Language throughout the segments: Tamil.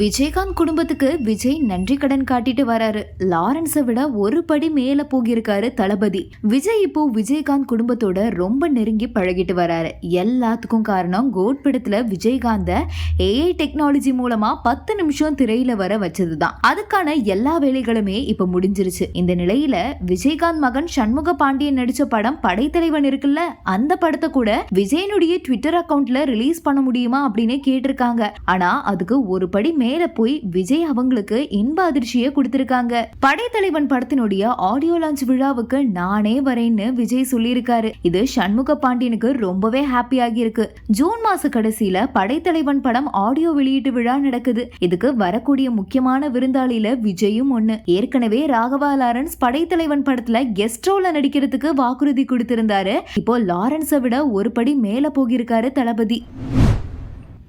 விஜயகாந்த் குடும்பத்துக்கு விஜய் நன்றி கடன் காட்டிட்டு வராரு. லாரன்ஸை விட ஒரு படி மேல போகியிருக்காரு தளபதி. விஜய் இப்போ விஜயகாந்த் குடும்பத்தோட ரொம்ப நெருங்கி பழகிட்டு வராரு. எல்லாத்துக்கும் காரணம் கோட் படத்துல விஜயகாந்த ஏஐ டெக்னாலஜி மூலமா பத்து நிமிஷம் திரையில வர வச்சதுதான். அதுக்கான எல்லா வேலைகளுமே இப்ப முடிஞ்சிருச்சு. இந்த நிலையில விஜயகாந்த் மகன் சண்முக பாண்டியன் நடிச்ச படம் படைத்தலைவன் இருக்குல்ல அந்த படத்தை கூட விஜயனுடைய ட்விட்டர் அக்கவுண்ட்ல ரிலீஸ் பண்ண முடியுமா அப்படின்னு கேட்டிருக்காங்க. ஆனா அதுக்கு ஒரு படி மேல போய் விஜய் அவங்களுக்கு இன்ப அதிர்ச்சியை கொடுத்திருக்காங்க. படைத்தலைவன் படத்தினுடைய ஆடியோ லான்ச் விழாவுக்கு நானே வரேன்னு விஜய் சொல்லியிருக்காரு. இது சண்முக பாண்டியனுக்கு ரொம்பவே ஹாப்பி ஆகியிருக்கு. ஜூன் மாச கடைசியில படைத்தலைவன் படம் ஆடியோ வெளியீட்டு விழா நடக்குது. இதுக்கு வரக்கூடிய முக்கியமான விருந்தாளியில விஜயும் ஒண்ணு. ஏற்கனவே ராகவா லாரன்ஸ் படைத்தலைவன் படத்துல கெஸ்ட் ரோல நடிக்கிறதுக்கு வாக்குறுதி கொடுத்திருந்தாரு. இப்போ லாரன்ஸை விட ஒரு படி மேல போகிருக்காரு தளபதி.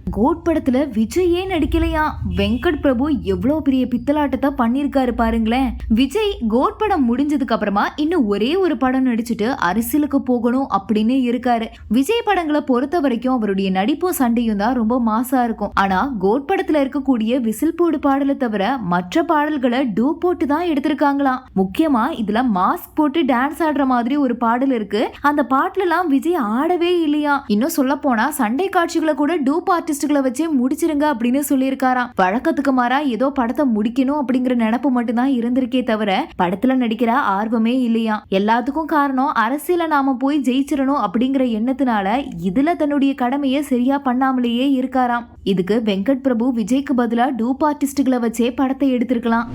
கோட் படத்துல விஜயே நடிக்கலையா? வெங்கட் பிரபு எவ்வளோ பெரிய பித்தலாட்டத்தை பண்ணியிருக்காரு பாருங்களேன். விஜய் கோட் படம் முடிஞ்சதுக்கு அப்புறமா இன்னும் ஒரே ஒரு படம் நடிச்சுட்டு அரசியலுக்கு போகணும் அப்படின்னு இருக்காரு. விஜய் படங்களை பொறுத்த வரைக்கும் அவருடைய நடிப்பும் சண்டையும் தான் ரொம்ப மாசா இருக்கும். ஆனா கோட் படத்துல இருக்கக்கூடிய விசில் போடு பாடலை தவிர மற்ற பாடல்களை டூ போட்டு தான் எடுத்திருக்காங்களாம். முக்கியமா இதுல மாஸ்க் போட்டு டான்ஸ் ஆடுற மாதிரி ஒரு பாடல் இருக்கு. அந்த பாட்டுல எல்லாம் விஜய் ஆடவே இல்லையா? இன்னும் சொல்ல போனா சண்டை காட்சிகளை கூட டூப் ஆர்டிஸ்டுகளை வச்சே முடிச்சிருங்க அப்படின்னு சொல்லியிருக்காராம். வழக்கத்துக்கு மாறா ஏதோ படத்தை முடிக்கணும் அப்படிங்கிற நினப்பு மட்டும்தான் இருந்திருக்கே தவிர படத்துல நடிக்கிற ஆர்வமே இல்லையா? எல்லாத்துக்கும் காரணம் அரசியல நாம போய் ஜெயிச்சிடணும் அப்படிங்கிற எண்ணத்தினால இதுல தன்னுடைய கடமையை சரியா பண்ணாமலேயே இருக்காராம். இதுக்கு வெங்கட் பிரபு விஜய்க்கு பதிலா டூப் ஆர்டிஸ்டுகளை வச்சே படத்தை எடுத்திருக்கலாம்.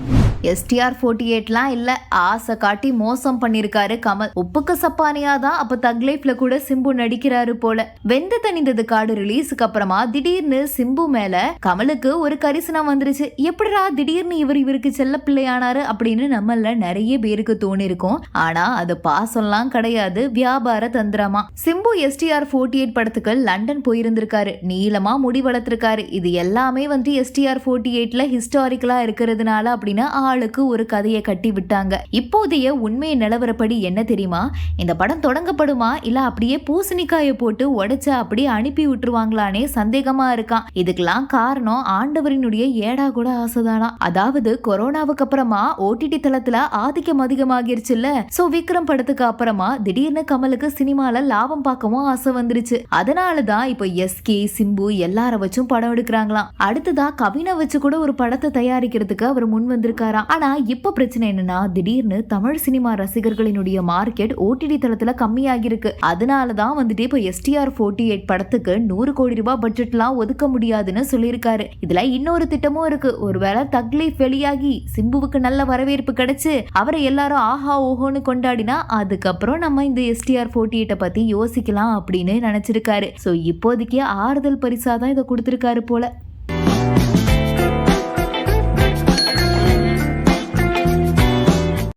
எஸ்டிஆர் ஃபோர்ட்டி எயிட்லாம் இல்லை ஆசை காட்டி மோசம் பண்ணியிருக்காரு கமல். உப்புக்கு சப்பானியா தான் அப்போ தக் லைஃப்ல கூட சிம்பு நடிக்கிறாரு போல. வெந்து தணிந்தது காடு ரிலீஸுக்கு அப்புறமா திடீர்னு சிம்பு மேல கமலுக்கு ஒரு கரிசனம் வந்துருச்சு. எப்படிடா திடீர்னு இவர் இவருக்கு செல்ல பிள்ளையானாரு அப்படின்னு நம்மள நிறைய பேருக்கு தோணிருக்கும். ஆனா அது பாசம்லாம் கிடையாது வியாபார தந்திரமா. சிம்பு எஸ்டிஆர் ஃபோர்ட்டி எயிட் படத்துக்கு லண்டன் போயிருந்திருக்காரு. நீளமா முடி வளர்த்திருக்காரு. இது எல்லாமே வந்து எஸ்டிஆர் ஃபோர்ட்டி எயிட்ல ஹிஸ்டாரிக்கலா இருக்கிறதுனால அப்படின்னு ஆளுக்கு ஒரு கதையை கட்டி விட்டாங்க. இப்போதைய உண்மை நிலவரப்படி என்ன தெரியுமா? இந்த படம் தொடங்கப்படுமா? இல்ல அப்படியே பூசணிக்காயை போட்டு உடைச்சு அப்படியே அனுப்பி விட்டுருவாங்களானே சந்தேகமா இருக்கான் இதுக்கெல்லாம் காரணம் ஆண்டவரினுடைய ஏடா கூட ஆசைதானா? அதாவது கொரோனாவுக்கு அப்புறமா ஓடிடி தளத்துல ஆதிக்கம் அதிகமாகிருச்சுல்ல. சோ விக்ரம் படத்துக்கு அப்புறமா திடீர்னு கமலுக்கு சினிமால லாபம் பார்க்கவும் ஆசை வந்துருச்சு. அதனாலதான் இப்போ எஸ்கே சிம்பு எல்லார வச்சும் படம் எடுக்கிறாங்களாம். அடுத்ததா கவினை வச்சு கூட ஒரு படத்தை தயாரிக்கிறதுக்கு அவர் முன் வந்திருக்காராம். ஆனால் இப்போ பிரச்சனை என்னன்னா திடீர்னு தமிழ் சினிமா ரசிகர்களினுடைய மார்க்கெட் ஓடிடி தளத்துல கம்மியாகிருக்கு அதனாலதான் வந்துட்டு இப்போ எஸ்டிஆர் ஃபோர்ட்டி எயிட் படத்துக்கு நூறு கோடி ரூபாய் பட்ஜெட்லாம் ஒதுக்க முடியாதுன்னு சொல்லியிருக்காரு. இதுல இன்னொரு திட்டமும் இருக்கு. ஒருவேளை தக்லீஃப் வெளியாகி சிம்புவுக்கு நல்ல வரவேற்பு கிடைச்சு அவரை எல்லாரும் ஆஹா ஓஹோன்னு கொண்டாடினா அதுக்கப்புறம் நம்ம இந்த எஸ்டிஆர் ஃபோர்ட்டி எயிட்டை பத்தி யோசிக்கலாம் அப்படின்னு நினைச்சிருக்காரு. ஸோ இப்போதைக்கு ஆறுதல் பரிசா தான் இதை கொடுத்துருக்காரு போல.